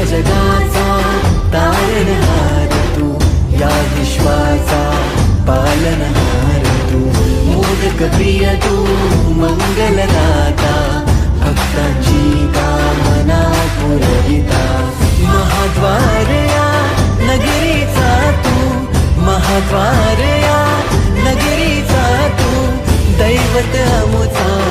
सकल जगाचा तारणहार तू या विश्वाचा पालनहार तू. मोदक प्रिय तू मंगलदाता भक्तांची कामना पुरविता. महाद्वार या नगरीचा तू महाद्वार या नगरीचा दैवत तू दैवत अमुचा